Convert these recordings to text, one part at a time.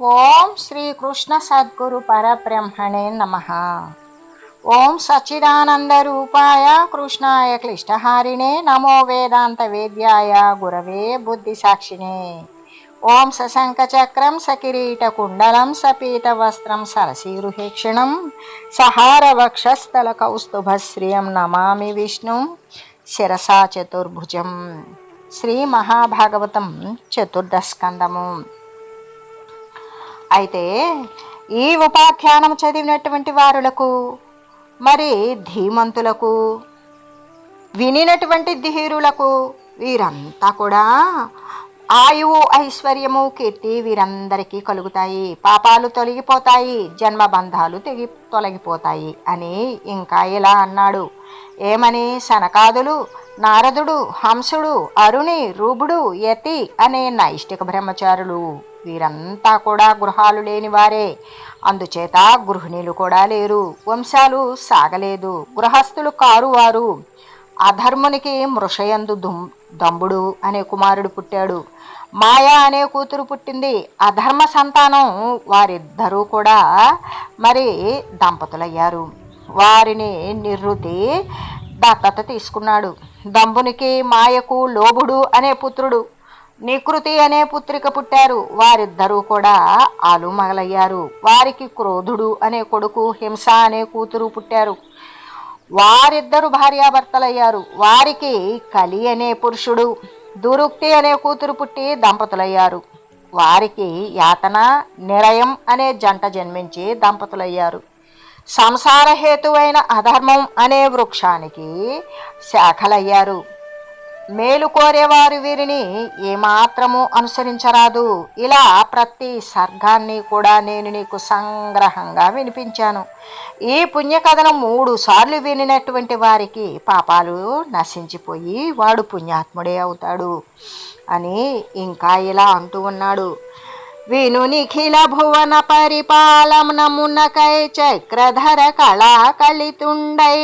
ఓం శ్రీ కృష్ణ సద్గురు పరబ్రహ్మణే నమ. ఓం సచ్చిదానంద రూపాయ కృష్ణాయ క్లిష్టహారిణే నమో వేదాంత వేద్యాయ గురవే బుద్ధి సాక్షిణే ఓం సశంఖ చక్రం సకిరీట కుండలం సపీత వస్త్రం సరసీరుహేక్షణం సహార వక్షస్థల కౌస్తుభశ్రియం నమామి విష్ణు శిరసా చతుర్భుజం. శ్రీ మహాభాగవతం చతుర్దస్కందము. అయితే ఈ ఉపాఖ్యానం చదివినటువంటి వారులకు మరి ధీమంతులకు వినినటువంటి ధీరులకు వీరంతా కూడా ఆయువు ఐశ్వర్యము కీర్తి వీరందరికీ కలుగుతాయి. పాపాలు తొలగిపోతాయి జన్మబంధాలు తెగి తొలగిపోతాయి అని ఇంకా ఇలా అన్నాడు. ఏమని? సనకాదులు నారదుడు హంసుడు అరుణి రూబుడు యతి అనే నైష్టిక బ్రహ్మచారులు. వీరంతా కూడా గృహాలు లేని వారే. అందుచేత గృహిణీలు కూడా లేరు. వంశాలు సాగలేదు. గృహస్థులు కారు వారు అధర్మునికి మృషయందు దుమ్ దంబుడు అనే కుమారుడు పుట్టాడు. మాయా అనే కూతురు పుట్టింది. అధర్మ సంతానం వారిద్దరూ కూడా మరి దంపతులయ్యారు. వారిని నిరుతి దత్తత తీసుకున్నాడు. దంబునికి మాయకు లోబుడు అనే పుత్రుడు. నికృతి అనే పుత్రిక పుట్టారు. వారిద్దరూ కూడా ఆలు మగలయ్యారు. వారికి క్రోధుడు అనే కొడుకు హింస అనే కూతురు పుట్టారు. వారిద్దరు భార్యాభర్తలయ్యారు. వారికి కలి అనే పురుషుడు దురుక్తి అనే కూతురు పుట్టి దంపతులయ్యారు. వారికి యాతన నిరయం అనే జంట జన్మించి దంపతులయ్యారు. సంసార హేతువైన అధర్మం అనే వృక్షానికి శాఖలయ్యారు. మేలు కోరేవారు వీరిని ఏమాత్రము అనుసరించరాదు. ఇలా ప్రతి సర్గాన్ని కూడా నేను నీకు సంగ్రహంగా వినిపించాను. ఈ పుణ్యకథను మూడు సార్లు వినినటువంటి వారికి పాపాలు నశించిపోయి వాడు పుణ్యాత్ముడే అవుతాడు అని ఇంకా ఇలా అంటూ ఉన్నాడు. విను నిఖిల భువన పరిపాలనమునకై చక్రధర కళాకళితుండై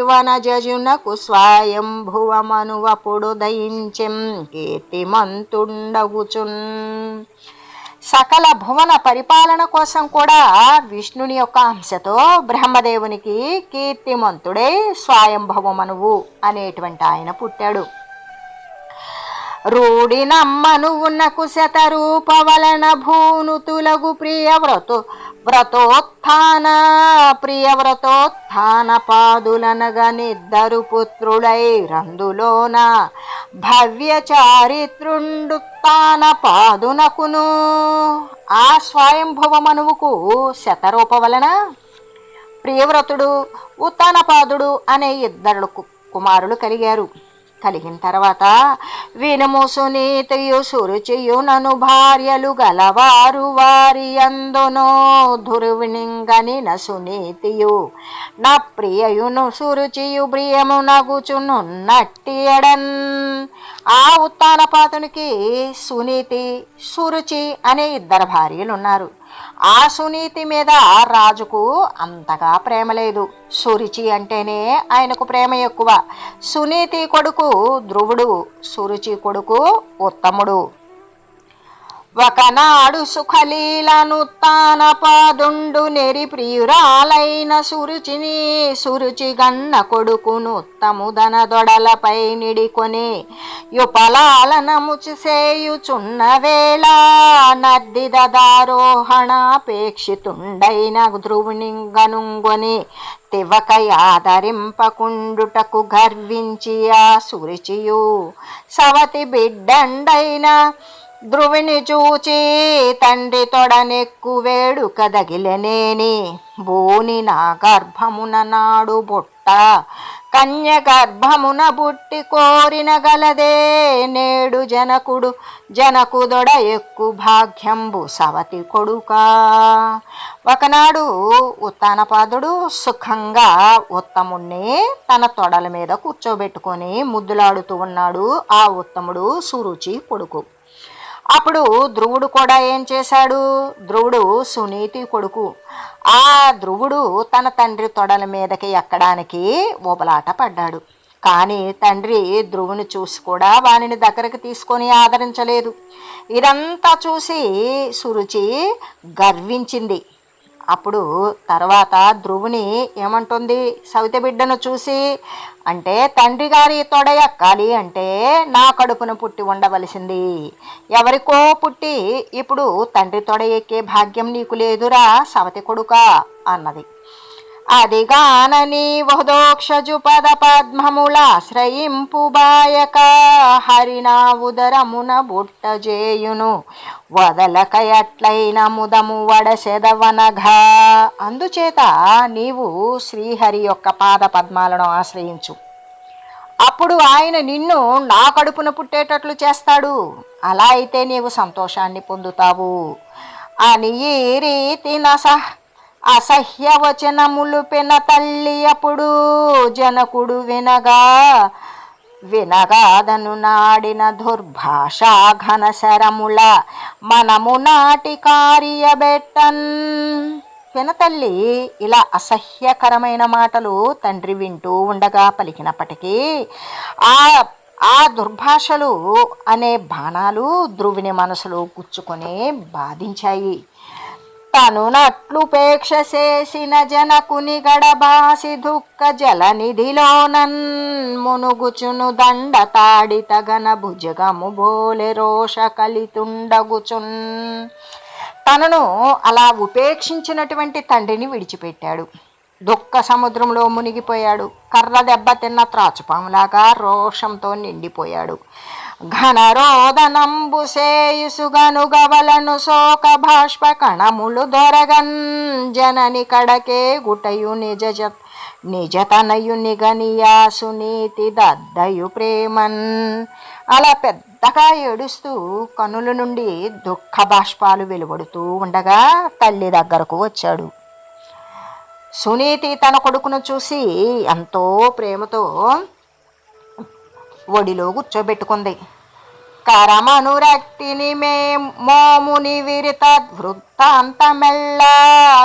వనజజునకు స్వాయం భువమనువపుడు దయించెం కీర్తిమంతుండగుచున్ సకల భువన పరిపాలన కోసం కూడా విష్ణుని యొక్క అంశతో బ్రహ్మదేవునికి కీర్తిమంతుడే స్వయంభవమనువు అనేటువంటి ఆయన పుట్టాడు. రూఢినమ్మను ఉన్న కుశత రూప వలన భూనుతులగు ప్రియ వ్రతు వ్రతోత్థాన ప్రియ పాదులనగా నిద్దరు పుత్రుడై రందులోన భవ్య చారిత్రుండుత్తాన పాదునకును. ఆ స్వయంభవమనువుకు శతరూప వలన ప్రియవ్రతుడు ఉత్తానపాదుడు అనే ఇద్దరు కు- కుమారులు కలిగారు. కలిగిన తర్వాత వినుము సునీతియు సురుచియు నను భార్యలు గలవారు వారి అందునో దుర్వినింగని నసునీతియు సునీతియు నా ప్రియయును సురుచియు ప్రియము నగుచునున్నట్టి ఎడన్ ఆ ఉత్తానపాతునికి సునీతి సురుచి అనే ఇద్దరు భార్యలు ఉన్నారు ఆ సునీతి మీద రాజుకు అంతగా ప్రేమ లేదు. సురుచి అంటేనే ఆయనకు ప్రేమ ఎక్కువ. సునీతి కొడుకు ధ్రువుడు సురుచి కొడుకు ఉత్తముడు. ఒకనాడు సుఖలీలను తాన పాదుండు నెరి ప్రియురాలైన సురుచిని సురుచి గన్న కొడుకును ఉత్తముదన దొడలపై నిడికొని యుపలాలనముచిసేయుచున్న వేళ నద్దిదారోహణాపేక్షితుండైన ధ్రువుని గనుంగొని తివక ఆదరింపకుండుటకు గర్వించి ఆ సురుచియు సవతి బిడ్డండైన ధ్రువిని చూచి తండ్రి తొడనెక్కు వేడుక కదగిలనేని బోని నా గర్భమున నాడు బుట్ట కన్య గర్భమున బుట్టి కోరిన గలదే. నేడు జనకుడు జనకుదొడ ఎక్కు భాగ్యంబు సవతి కొడుకా. ఒకనాడు ఉత్తానపాదుడు సుఖంగా ఉత్తముణ్ణి తన తొడల మీద కూర్చోబెట్టుకొని ముద్దులాడుతూ ఉన్నాడు. ఆ ఉత్తముడు సురుచి కొడుకు. అప్పుడు ధ్రువుడు కూడా ఏం చేశాడు? ధ్రువుడు సునీతి కొడుకు. ఆ ధ్రువుడు తన తండ్రి తొడల మీదకి ఎక్కడానికి ఉబలాట పడ్డాడు. కానీ తండ్రి ధ్రువుని చూసి కూడా వానిని దగ్గరకు తీసుకొని ఆదరించలేదు. ఇదంతా చూసి సురుచి గర్వించింది. అప్పుడు తర్వాత ధ్రువుని ఏమంటుంది? సవిత బిడ్డను చూసి అంటే తండ్రి గారి తొడ ఎక్కాలి అంటే నా కడుపున పుట్టి ఉండవలసింది. ఎవరికో పుట్టి ఇప్పుడు తండ్రి తొడ ఎక్కే భాగ్యం నీకు లేదురా సవతి కొడుక అన్నది. అదిగానని వహదోక్షజు పద పద్మములాశ్రయింపుబాయక హరినా ఉదరమున బుట్టజేయును. వదలక ఎట్లైన ముదము వడసెదవనఘా. అందుచేత నీవు శ్రీహరి యొక్క పాద పద్మాలను ఆశ్రయించు. అప్పుడు ఆయన నిన్ను నా కడుపున పుట్టేటట్లు చేస్తాడు. అలా అయితే నీవు సంతోషాన్ని పొందుతావు. అని ఈ రీతి నసహ అసహ్య వచనములు పెన తల్లి అప్పుడు జనకుడు వినగా వినగాదను నాడిన దుర్భాషా ఘన శరముల మనము నాటి కార్యబెట్టన్ వినతల్లి ఇలా అసహ్యకరమైన మాటలు తండ్రి వింటూ ఉండగా పలికినప్పటికీ ఆ ఆ దుర్భాషలు అనే బాణాలు ధ్రువుని మనసులో గుచ్చుకొని బాధించాయి. తనునట్లుపేక్ష చేసిన జనకుని గడబాసి దుఃఖ జలనిధిలోనన్ మునుగుచును దండ తాడి తగన భుజగము బోలె రోష కలితుండగుచున్. తనను అలా ఉపేక్షించినటువంటి తండ్రిని విడిచిపెట్టాడు. దుఃఖ సముద్రంలో మునిగిపోయాడు. కర్ర దెబ్బ తిన్న త్రాచుపాములాగా రోషంతో నిండిపోయాడు. ఘనరోదనంబు సేయుసుగనుగవలను శోక బాష్ప కణములు దొరగన్ జనని కడకే గుటయు నిజ నిజతనయు నిగనియాసు సునీతి దద్దయు ప్రేమన్. అలా పెద్దగా ఏడుస్తూ కనుల నుండి దుఃఖ బాష్పాలు వెలువడుతూ ఉండగా తల్లి దగ్గరకు వచ్చాడు. సునీతి తన కొడుకును చూసి ఎంతో ప్రేమతో ఒడిలో కూర్చోబెట్టుకుంది. కరమనురక్తిని మే మోముని విరిత వృత్తాంతమెల్ల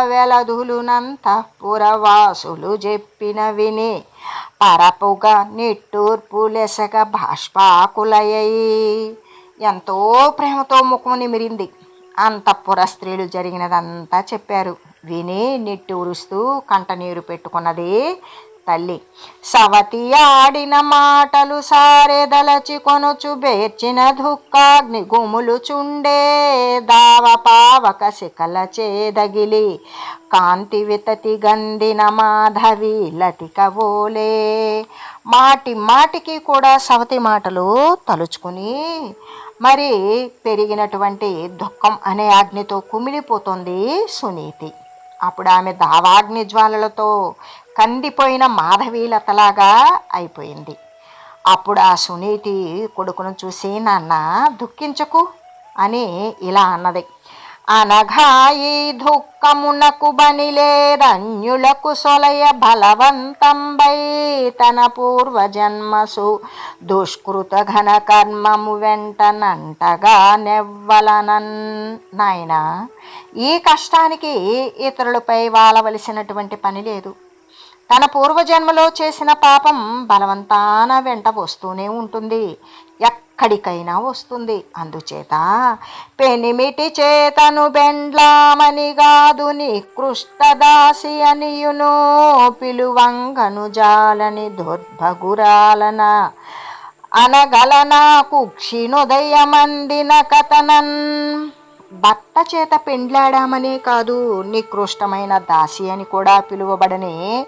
వెలదులునంత పురవాసులు చెప్పిన విని పరపుగా నిట్టూర్పులెసగ బాష్పాకులయ్యి. ఎంతో ప్రేమతో ముఖం నిమిరింది. అంతఃపుర స్త్రీలు జరిగినదంతా చెప్పారు. విని నిట్టూరుస్తూ కంటనీరు పెట్టుకున్నది తల్లి. సవతి ఆడిన మాటలు సారెదలచి కొనుచు బేర్చిన దుఃఖాగ్ని గుములు చుండే దావ పావక శిఖల చేదగిలి. కాంతి వితతి గందిన మాధవి లతికవోలే మాటి మాటికి కూడా సవతి మాటలు తలుచుకుని మరి పెరిగినటువంటి దుఃఖం అనే అగ్నితో కుమిలిపోతుంది సునీతి. అప్పుడు ఆమె దావాగ్ని జ్వాలలతో కందిపోయిన మాధవీలతలాగా అయిపోయింది. అప్పుడు ఆ సునీతి కొడుకును చూసి నాన్న దుఃఖించకు అని ఇలా అన్నది. అనగా ఈ దుఃఖమునకు బనిలేదన్యులకు సొలయ బలవంతంబై తన పూర్వజన్మసు. దుష్కృత ఘన కర్మము వెంటనంటగా నెవ్వలనన్ నాయన ఈ కష్టానికి ఇతరులపై వాలవలసినటువంటి పని లేదు. తన పూర్వజన్మలో చేసిన పాపం బలవంతాన వెంట వస్తూనే ఉంటుంది. ఎక్కడికైనా వస్తుంది. అందుచేత పెనిమిటి చేతను బెండ్లామని కాదు నికృష్టదాసి అనియును పిలువంగను జాలని దుర్భగురాలన. అనగలన క్షీణోదయమందిన కథనన్. భర్త చేత పెండ్లాడామనే కాదు నికృష్టమైన దాసి అని కూడా పిలువబడని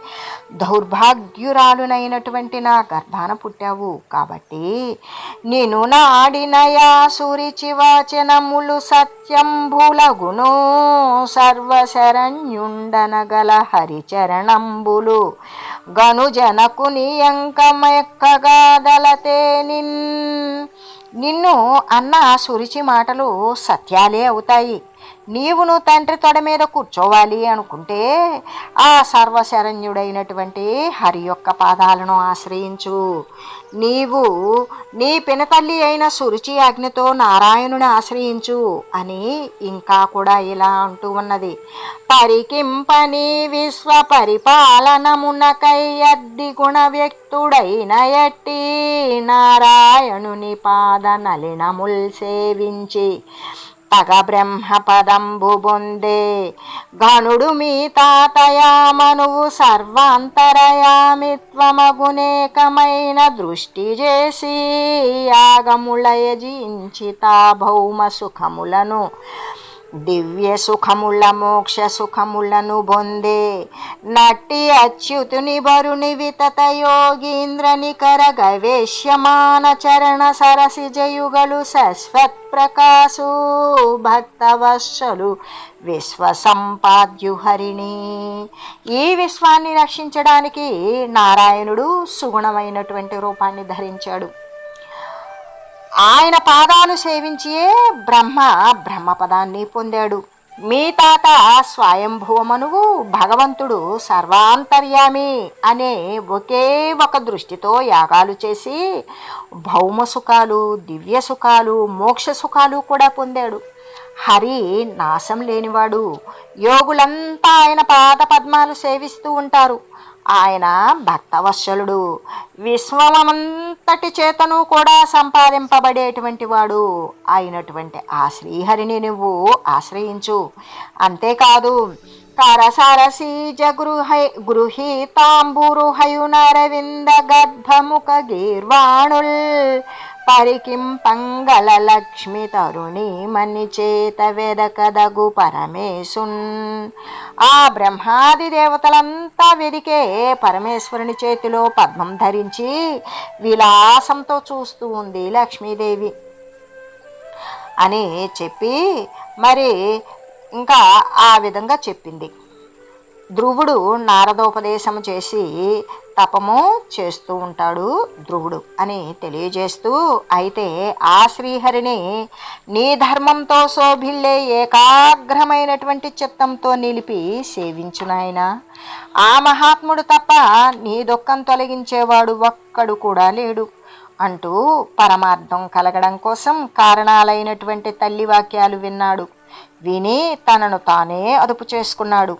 దౌర్భాగ్యురాలునైనటువంటి నా గర్భాన పుట్టావు. కాబట్టి నేను నాడినయా సురిచి వాచనములు సత్యంభులగును. సర్వశరణ్యుండనగల హరిచరణంబులు. గనుజనకు జనకుని ఎంకమెక్కగాదలతే నిన్ నిన్ను అన్న సురిచి మాటలు సత్యాలే అవుతాయి. నీవును తండ్రి తొడ మీద కూర్చోవాలి అనుకుంటే ఆ సర్వశరణ్యుడైనటువంటి హరి యొక్క పాదాలను ఆశ్రయించు. నీవు నీ పినతల్లి అయిన సురుచి అగ్నితో నారాయణుని ఆశ్రయించు అని ఇంకా కూడా ఇలా అంటూ ఉన్నది. పరికింపని విశ్వ పరిపాలనమునకై అద్ది గుణ వ్యక్తుడైన ఎట్టి నారాయణుని పాద నలినముల్ సేవించి. పగ బ్రహ్మ పదంబు బొందే గణుడు మీ తాతయ మనువు సర్వాంతరయామిత్వమగునేకమైన దృష్టి చేసి యాగములయజించి భౌమ సుఖములను దివ్య సుఖముల మోక్ష సుఖములను బొందే. నట్టి అచ్యుతుని బరుని వితత యోగీంద్ర నికర చరణ సరసి జయుగలు శశ్వత్ ప్రకాశు భక్తవత్సలు విశ్వ సంపాద్యు హరిణి ఈ విశ్వాన్ని రక్షించడానికి నారాయణుడు సుగుణమైనటువంటి రూపాన్ని ధరించాడు. ఆయన పాదాలు సేవించియే బ్రహ్మ బ్రహ్మపదాన్ని పొందాడు. మీ తాత స్వయంభువమనువు భగవంతుడు సర్వాంతర్యామి అనే ఒకే ఒక దృష్టితో యాగాలు చేసి భౌమ సుఖాలు దివ్య సుఖాలు మోక్ష సుఖాలు కూడా పొందాడు. హరి నాశం లేనివాడు. యోగులంతా ఆయన పాద పద్మాలు సేవిస్తూ ఉంటారు. ఆయన భక్తవత్సలుడు. విశ్వమంతటి చేతను కూడా సంపాదింపబడేటువంటి వాడు. అయినటువంటి ఆ శ్రీహరిని నువ్వు ఆశ్రయించు. అంతేకాదు కరసరసీజ గృహ గృహీతాంబురుహయునరవింద గర్భముఖ గీర్వాణుల్ పరికింపంగల లక్ష్మి తరుణి మని చేత వెదకదగు పరమేశున్. ఆ బ్రహ్మాది దేవతలంతా వెదికే పరమేశ్వరుని చేతిలో పద్మం ధరించి విలాసంతో చూస్తూ ఉంది లక్ష్మీదేవి. అని చెప్పి మరి ఇంకా ఆ విధంగా చెప్పింది. ధ్రువుడు నారదోపదేశం చేసి తపము చేస్తూ ఉంటాడు ధ్రువుడు అని తెలియజేస్తూ అయితే ఆ శ్రీహరిని నీ ధర్మంతో శోభిల్లే ఏకాగ్రమైనటువంటి చిత్తంతో నిలిపి సేవించునాయన ఆ మహాత్ముడు తప్ప నీ దుఃఖం తొలగించేవాడు ఒక్కడు కూడా లేడు అంటూ పరమార్థం కలగడం కోసం కారణాలైనటువంటి తల్లి వాక్యాలు విన్నాడు. విని తనను తానే అదుపు చేసుకున్నాడు.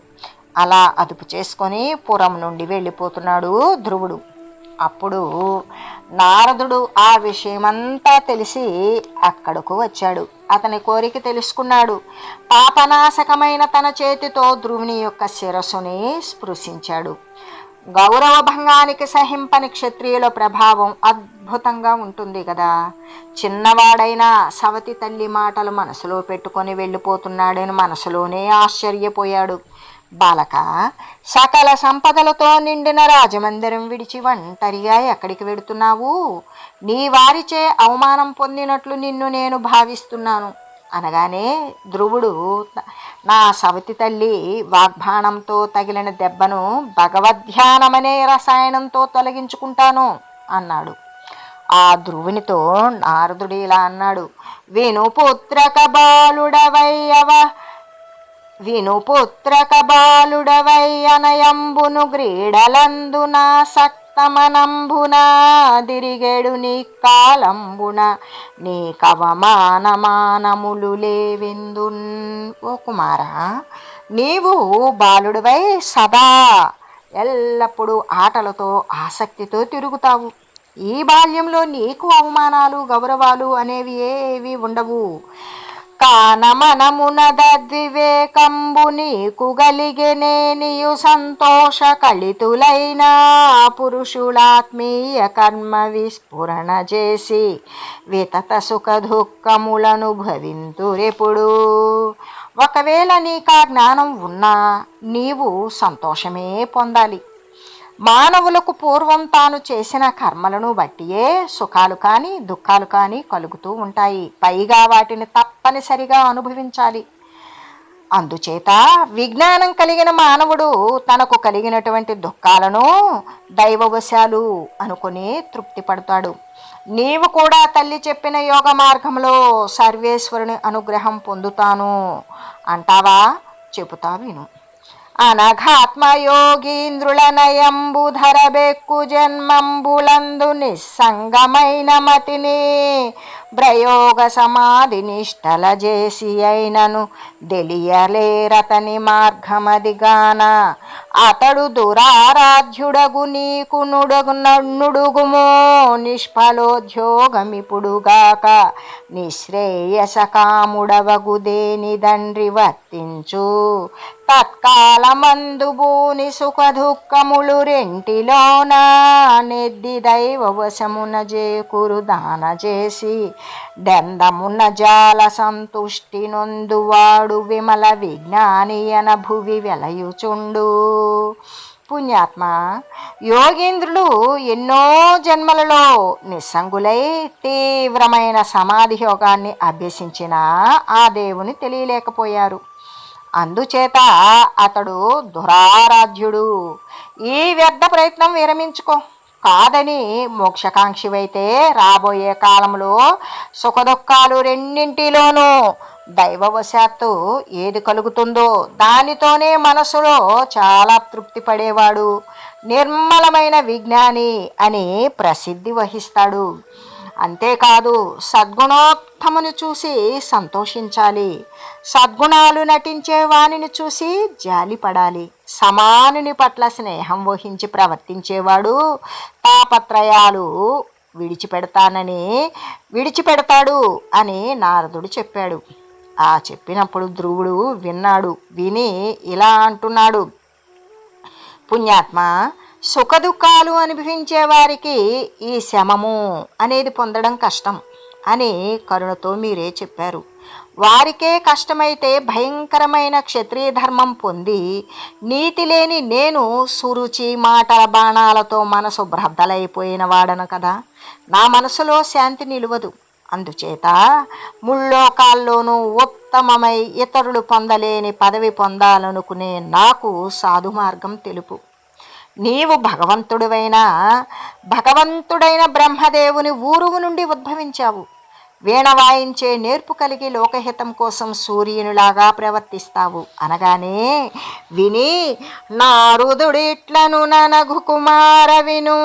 అలా అదుపు చేసుకొని పురం నుండి వెళ్ళిపోతున్నాడు ధ్రువుడు. అప్పుడు నారదుడు ఆ విషయమంతా తెలిసి అక్కడకు వచ్చాడు. అతని కోరిక తెలుసుకున్నాడు. పాపనాశకమైన తన చేతితో ధ్రువుని యొక్క శిరస్సుని స్పృశించాడు. గౌరవ భంగానికి సహింపని క్షత్రియుల ప్రభావం అద్భుతంగా ఉంటుంది కదా. చిన్నవాడైన సవతి తల్లి మాటలు మనసులో పెట్టుకొని వెళ్ళిపోతున్నాడని మనసులోనే ఆశ్చర్యపోయాడు. బాలక సకల సంపదలతో నిండిన రాజమందిరం విడిచి ఒంటరిగా ఎక్కడికి వెడుతున్నావు? నీ వారిచే అవమానం పొందినట్లు నిన్ను నేను భావిస్తున్నాను. అనగానే ధ్రువుడు నా సవతి తల్లి వాగ్బాణంతో తగిలిన దెబ్బను భగవద్ధ్యానమనే రసాయనంతో తొలగించుకుంటాను అన్నాడు. ఆ ధ్రువునితో నారదుడు ఇలా అన్నాడు విను పుత్రక బాలుడవయ్యవ విను పుత్రక బాలుడవై అనయంబును గ్రీడలందున సక్తమనంబున దిరిగెడు నీ కాలంబున నీ కవమానమానములు లేవిందున్. ఓ కుమారా నీవు బాలుడివై సదా ఎల్లప్పుడూ ఆటలతో ఆసక్తితో తిరుగుతావు. ఈ బాల్యంలో నీకు అవమానాలు గౌరవాలు అనేవి ఏవి ఉండవు. కానమనమునద్వివేకంబు నీకు గలిగెనే నీయు సంతోష కలితులైన పురుషులాత్మీయ కర్మ విస్ఫురణ చేసి వితత సుఖ దుఃఖములను భవింతురెప్పుడు. ఒకవేళ నీకు ఆ జ్ఞానం ఉన్నా నీవు సంతోషమే పొందాలి. మానవులకు పూర్వం తాను చేసిన కర్మలను బట్టియే సుఖాలు కానీ దుఃఖాలు కానీ కలుగుతూ ఉంటాయి. పైగా వాటిని తప్పనిసరిగా అనుభవించాలి. అందుచేత విజ్ఞానం కలిగిన మానవుడు తనకు కలిగినటువంటి దుఃఖాలను దైవవశాలు అనుకుని తృప్తి పడతాడు. నీవు కూడా తల్లి చెప్పిన యోగ మార్గంలో సర్వేశ్వరుని అనుగ్రహం పొందుతాను. అంటావా? చెబుతా విను. అనఘాత్మయోగీంద్రులనయంబుధరబెక్కు బెక్కు జన్మంబులందు నిస్సంగమైన మతిని ప్రయోగ సమాధి నిష్టల చేసి అయినను తెలియలేరతని మార్గమదిగాన. అతడు దురారాధ్యుడగు నీకు నుడుగు నుడుగుమో నిష్ఫలోద్యోగమిపుడుగాక నిశ్రేయస దేని దండ్రి వర్తించు? తత్కాలమందు భూని సుఖ దుఃఖములు రెంటిలోన. నెద్ది దైవ వశమున చేకురు దాన చేసి దందమున జాల సంతుష్టి నొందువాడు విమల విజ్ఞానియన భువి వెలయుచుండు. పుణ్యాత్మ యోగేంద్రులు ఎన్నో జన్మలలో నిస్సంగులై తీవ్రమైన సమాధి యోగాన్ని అభ్యసించిన ఆ దేవుని తెలియలేకపోయారు. అందుచేత అతడు దురారాధ్యుడు. ఈ వ్యర్థ ప్రయత్నం విరమించుకో. కాదని మోక్షకాంక్షివైతే రాబోయే కాలంలో సుఖదుఖాలు రెండింటిలోనూ దైవవశాత్తు ఏది కలుగుతుందో దానితోనే మనసులో చాలా తృప్తి పడేవాడు నిర్మలమైన విజ్ఞాని అని ప్రసిద్ధి వహిస్తాడు. అంతేకాదు సద్గుణోత్తమును చూసి సంతోషించాలి సద్గుణాలు నటించే వాణిని చూసి జాలిపడాలి. సమానుని పట్ల స్నేహం వహించి ప్రవర్తించేవాడు తాపత్రయాలు విడిచిపెడతానని విడిచిపెడతాడు అని నారదుడు చెప్పాడు. ఆ చెప్పినప్పుడు ధ్రువుడు విన్నాడు విని ఇలా అంటున్నాడు. పుణ్యాత్మ సుఖదుఖాలు అనుభవించే వారికి ఈ శమము అనేది పొందడం కష్టం అని కరుణతో మీరే చెప్పారు. వారికే కష్టమైతే భయంకరమైన క్షత్రియ ధర్మం పొంది నీతి లేని నేను సురుచి మాటల బాణాలతో మనసు భ్రద్దలైపోయిన వాడను కదా. నా మనసులో శాంతి నిలువదు. అందుచేత ముల్లోకాల్లోనూ ఉత్తమమై ఇతరులు పొందలేని పదవి పొందాలనుకునే నాకు సాధు మార్గం తెలుపు. నీవు భగవంతుడివైన భగవంతుడైన బ్రహ్మదేవుని ఊరువు నుండి ఉద్భవించావు. వీణ వాయించే నేర్పు కలిగి లోకహితం కోసం సూర్యునిలాగా ప్రవర్తిస్తావు. అనగానే విని నారుదుడిట్లను ననగు కుమార విను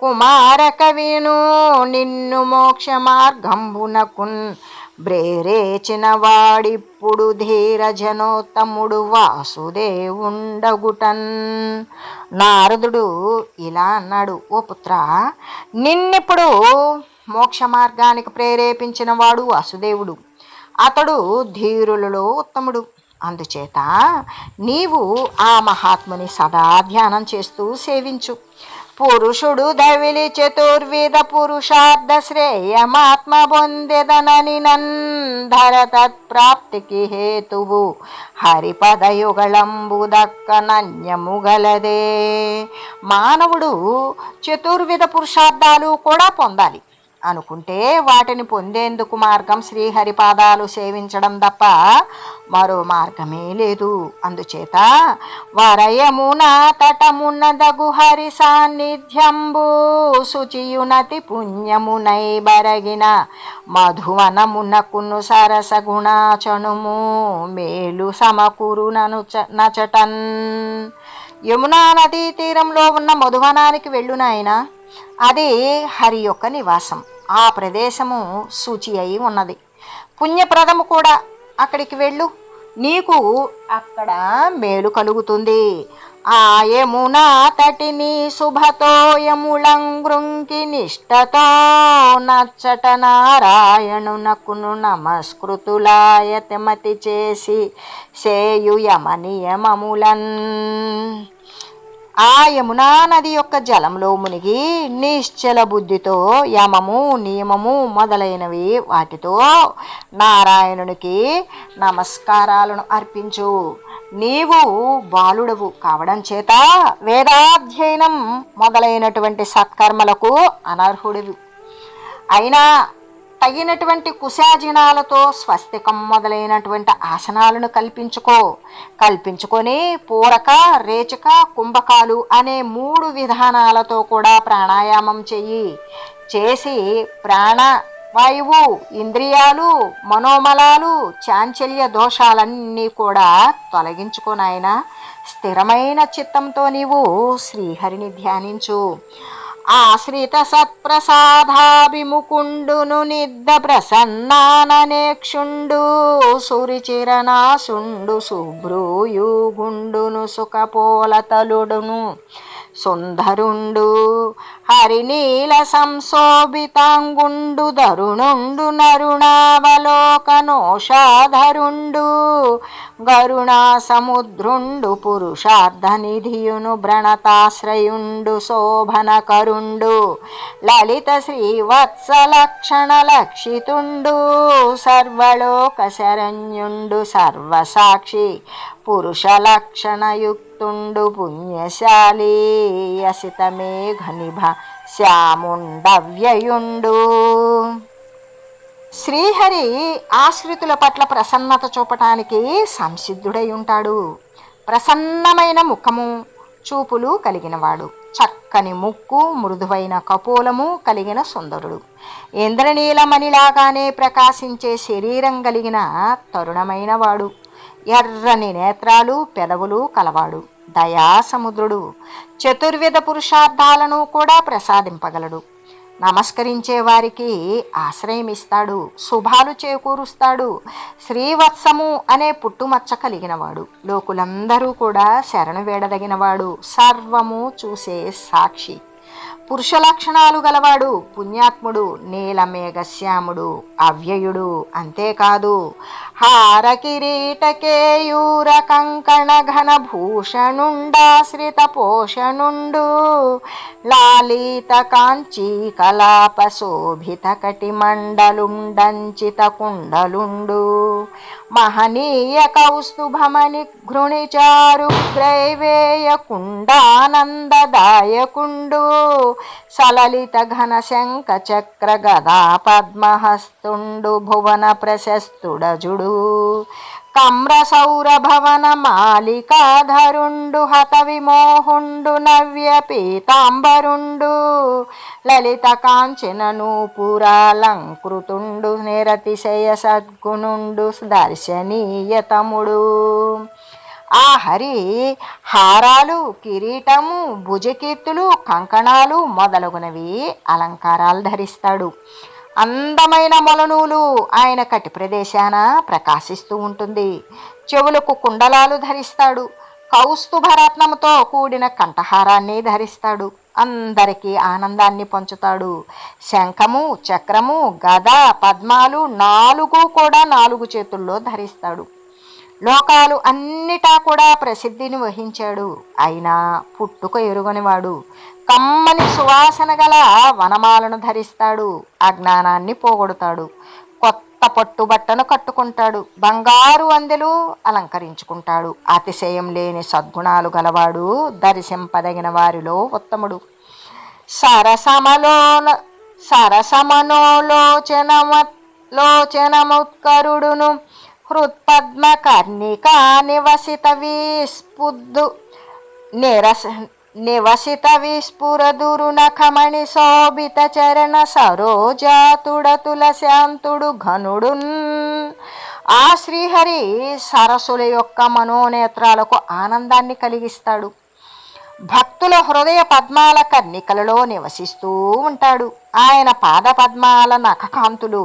కుమార కవిను నిన్ను మోక్ష మార్గంబునకున్ బ్రేరేచిన వాడిప్పుడు ధీరజనోత్తముడు వాసుదేవుండగుటన్. నారదుడు ఇలా అన్నాడు ఓ పుత్ర నిన్నిప్పుడు మోక్ష మార్గానికి ప్రేరేపించిన వాడు వాసుదేవుడు. అతడు ధీరులలో ఉత్తముడు. అందుచేత నీవు ఆ మహాత్ముని సదా ధ్యానం చేస్తూ సేవించు. పురుషుడు దవిలి చతుర్విధ పురుషార్థ శ్రేయమాత్మ పొందెదనని నందర తత్ప్రాప్తికి హేతువు. హరిపదయుగళంబు దక్కనన్యము గలదే. మానవుడు చతుర్విధ పురుషార్థాలు కూడా పొందాలి. అనుకుంటే వాటిని పొందేందుకు మార్గం శ్రీహరిపాదాలు సేవించడం తప్ప మరో మార్గమే లేదు. అందుచేత వరయమున తటమున్నదగు హరి సాన్నిధ్యంబు శుచియునతి పుణ్యమునై బరగిన మధువనమునకును సరస గుణాచనుము మేలు సమకూరు నచటన్. యమునా నదీ తీరంలో ఉన్న మధువనానికి వెళ్ళునాయనా? అది హరి యొక్క నివాసం. ఆ ప్రదేశము సూచి అయి ఉన్నది. పుణ్యప్రదము కూడా అక్కడికి వెళ్ళు. నీకు అక్కడ మేలు కలుగుతుంది. ఆ యమునా తటిని శుభతోయములంగృంకి నిష్టతో నచ్చట నారాయణునకును నమస్కృతులాయతమతి చేసి సేయు యమనియమములన్ ఆ యమునా నది యొక్క జలంలో మునిగి నిశ్చల బుద్ధితో యమము నియమము మొదలైనవి వాటితో నారాయణునికి నమస్కారాలను అర్పించు. నీవు బాలుడవు కావడం చేత వేదాధ్యయనం మొదలైనటువంటి సత్కర్మలకు అనర్హుడివి. అయినా తగినటువంటి కుశాజనాలతో స్వస్తికం మొదలైనటువంటి ఆసనాలను కల్పించుకో. కల్పించుకొని పూరక రేచక కుంభకాలు అనే మూడు విధానాలతో కూడా ప్రాణాయామం చెయ్యి. చేసి ప్రాణ వాయువు ఇంద్రియాలు మనోమలాలు చాంచల్య దోషాలన్నీ కూడా తొలగించుకోనాయన స్థిరమైన చిత్తంతో నీవు శ్రీహరిని ధ్యానించు. ఆశ్రిత సత్ప్రసాదాభిముకుండును నిద్ద ప్రసన్నాననేక్షుండు సురిచిరనాసుండు శుభ్రూయుగుండును సుఖపోలతలుడును. సుందరుండు. హరినీల సంశోభితాంగుండు దరుణుండు నరుణావలోకనోషాధరుండు. గరుణా సముద్రుండు పురుషార్థనిధియును వ్రణతాశ్రయుండు శోభనకరుండు. లలిత శ్రీవత్సలక్షణ లక్షితుండు సర్వలోక శరణ్యుండు సర్వసాక్షి. పురుష లక్షణయుక్తుండు పుణ్యశాలి అసితమే ఘనిభ శ్యాముండవ్యయుండు. శ్రీహరి ఆశ్రితుల పట్ల ప్రసన్నత చూపటానికి సంసిద్ధుడై ఉంటాడు ప్రసన్నమైన ముఖము చూపులు కలిగినవాడు. చక్కని ముక్కు మృదువైన కపోలము కలిగిన సుందరుడు. ఇంద్రనీలమణిలాగానే ప్రకాశించే శరీరం కలిగిన తరుణమైన వాడు ఎర్రని నేత్రాలు పెదవులు కలవాడు. దయాసముద్రుడు. చతుర్విధ పురుషార్థాలను కూడా ప్రసాదింపగలడు. నమస్కరించే వారికి ఆశ్రయమిస్తాడు శుభాలు చేకూరుస్తాడు. శ్రీవత్సము అనే పుట్టుమచ్చ కలిగినవాడు. లోకులందరూ కూడా శరణు వేడదగినవాడు. సర్వము చూసే సాక్షి. పురుష లక్షణాలు గలవాడు పుణ్యాత్ముడు. నీలమేఘశ్యాముడు. అవ్యయుడు. అంతేకాదు హార కిరీటకేయూర కంకణ ఘన భూషణుండాశ్రిత పోషణుండు లాలీత కాంచీ కలాప శోభిత కటిమండలుండంచిత కుండలుండు. మహనీయ కౌస్తుభమని ఘృణిచారు గ్రైవేయ కుండానందదాయకుండు. సలలిత ఘన శంఖ చక్ర గదా పద్మహస్తుండు భువన ప్రశస్తుడజుడు. కమ్ర మాలికాధరుండు హత విమోహుండు నవ్య పీతాంబరుండు లలిత కాంచన నూపురాలంకృతుండు నిరతిశయ సద్గుణుండు దర్శనీయతముడు ఆ హరి హారాలు కిరీటము భుజకీర్తులు కంకణాలు మొదలగునవి అలంకారాలు ధరిస్తాడు. అందమైన మొలనూలు ఆయన కటి ప్రదేశాన ప్రకాశిస్తూ ఉంటుంది. చెవులకు కుండలాలు ధరిస్తాడు. కౌస్తుభరత్నముతో కూడిన కంఠహారాన్ని ధరిస్తాడు. అందరికీ ఆనందాన్ని పంచుతాడు. శంఖము చక్రము గద పద్మాలు నాలుగు కూడా నాలుగు చేతుల్లో ధరిస్తాడు. లోకాలు అన్నిటా కూడా ప్రసిద్ధిని వహించాడు. అయినా పుట్టుక ఎరుగనివాడు. కమ్మని సువాసన గల వనమాలను ధరిస్తాడు. అజ్ఞానాన్ని పోగొడతాడు. కొత్త పట్టుబట్టను కట్టుకుంటాడు. బంగారు అందెలు అలంకరించుకుంటాడు. అతిశయం లేని సద్గుణాలు గలవాడు దర్శింపదగిన వారిలో ఉత్తముడు. సరసమలోన సరసమనోలోచనమ లోచనముత్కరుడును హృత్పద్మ కర్ణిక నివసిత విస్పుద్దు నిరస నివసిత విస్ఫురదురునఖమణి శోభిత చరణ సరోజాతుడ తులశాంతుడు ఘనుడున్ ఆ శ్రీహరి సరస్సుల యొక్క మనోనేత్రాలకు ఆనందాన్ని కలిగిస్తాడు. భక్తుల హృదయ పద్మాల కన్నికలలో నివసిస్తూ ఉంటాడు. ఆయన పాద పద్మాల నఖకాంతులు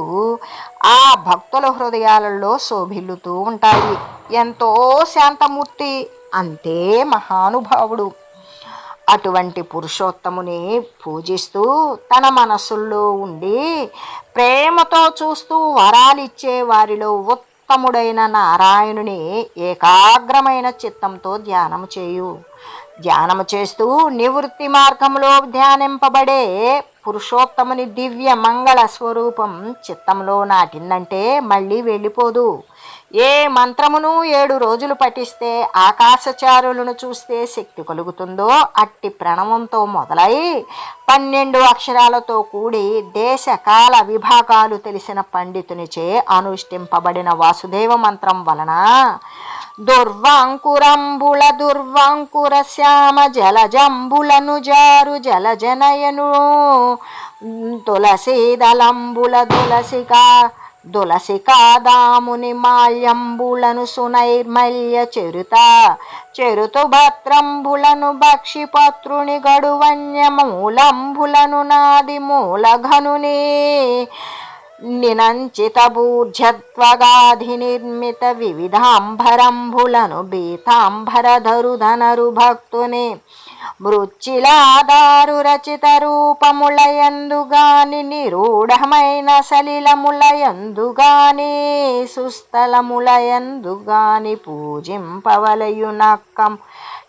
ఆ భక్తుల హృదయాలలో శోభిల్లుతూ ఉంటాయి. ఎంతో శాంతమూర్తి అంతే మహానుభావుడు. అటువంటి పురుషోత్తముని పూజిస్తూ తన మనస్సుల్లో ఉండి ప్రేమతో చూస్తూ వరాలిచ్చే వారిలో ఉత్తముడైన నారాయణుని ఏకాగ్రమైన చిత్తంతో ధ్యానం చేయు. ధ్యానము చేస్తూ నివృత్తి మార్గంలో ధ్యానింపబడే పురుషోత్తముని దివ్య మంగళ స్వరూపం చిత్తంలో నాటిందంటే మళ్ళీ వెళ్ళిపోదు. ఏ మంత్రమును ఏడు రోజులు పఠిస్తే ఆకాశచారులను చూస్తే శక్తి కలుగుతుందో అట్టి ప్రణవంతో మొదలై పన్నెండు అక్షరాలతో కూడి దేశ కాల విభాగాలు తెలిసిన పండితునిచే అనుష్ఠింపబడిన వాసుదేవ మంత్రం వలన దుర్వాంకురంబుల దుర్వాంకుర శ్యామ జలజంబులను జారు జలజనయను తులసీదలంబుల తులసిక తులసికాదాముని మాల్యంబులను సునైర్మల్య చెరుత. చెరుతు భద్రంబులను భక్షిపత్రుని గడువన్య మూలంబులను నాది మూలఘనుని. నినంచితభూర్జత్వగాధినిర్మిత నిర్మిత వివిధాంబరంభులను బీతాంబరధరుధనరు భక్తుని మృచ్చిలాదారు రచిత రూపములయందుగాని నిరూఢమైన సలిలములయందుగాని సుస్థలములయందుగాని పూజింపవలయు నక్కం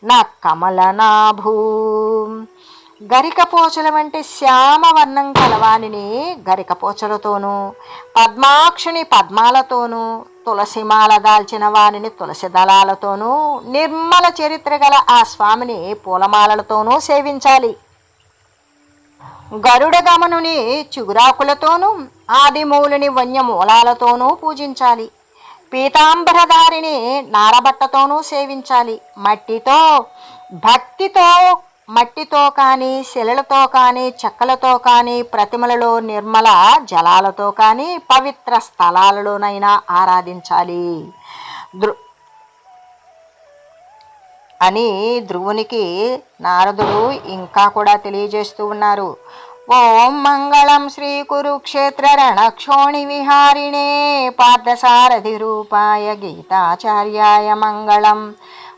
నక్కమల గరికపోచల వంటి శ్యామవర్ణం కలవాణిని గరికపోచలతోనూ పద్మాక్షుని పద్మాలతోనూ తులసిమాల దాల్చిన వారిని తులసి దళాలతోనూ నిర్మల చరిత్ర గల ఆ స్వామిని పూలమాలలతోనూ సేవించాలి. గరుడ గమనుని చిగురాకులతోనూ ఆదిమూలుని వన్యమూలాలతోనూ పూజించాలి. పీతాంబరధారిని నారబట్టతోనూ సేవించాలి. మట్టితో భక్తితో మట్టితో కానీ శిలలతో కానీ చెక్కలతో కానీ ప్రతిమలలో నిర్మల జలాలతో కానీ పవిత్ర స్థలాలలోనైనా ఆరాధించాలి. దృ అని ధ్రువునికి నారదుడు ఇంకా కూడా తెలియజేస్తూ ఉన్నారు. ఓం మంగళం శ్రీ కురుక్షేత్ర రణక్షోణి విహారిణే పార్థసారథి రూపాయ గీతాచార్యాయ మంగళం.